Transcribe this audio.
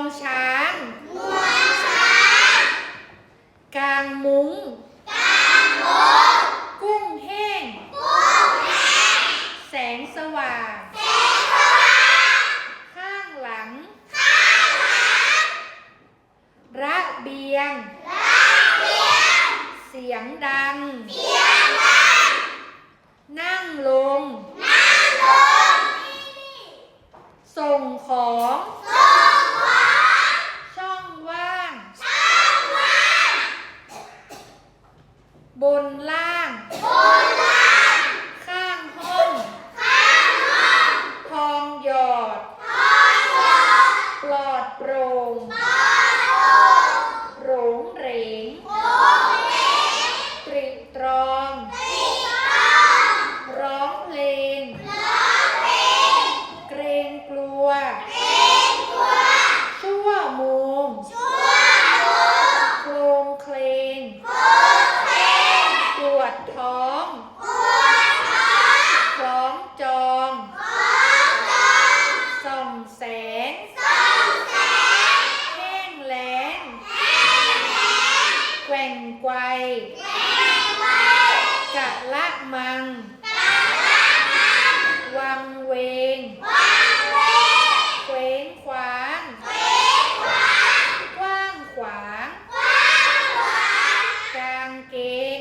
งช้างงวงช้าง กางมุ้ง กางมุ้ง กุ้งแห้ง กุ้งแห้ง แสงสว่าง แสงสว่าง ข้างหลัง ข้างหลัง ระเบียง ระเบียง เสียงดัง เสียงดัง นั่งลง นั่งลง ส่งของส่ง บนล่าง บนล่าง ข้างห้อง ข้างห้อง ทองหยอด ทองหยอด ปลอดโปร่งปลอดโปร่งโรงเหรงโรงเหรงตรีตรอง ตรีตรอง ร้องเพลง ร้องเพลง เกรงกลัวเกรง งไกวกะละมัง วังเวง เคว้งควาง กว้างขวาง กางเกง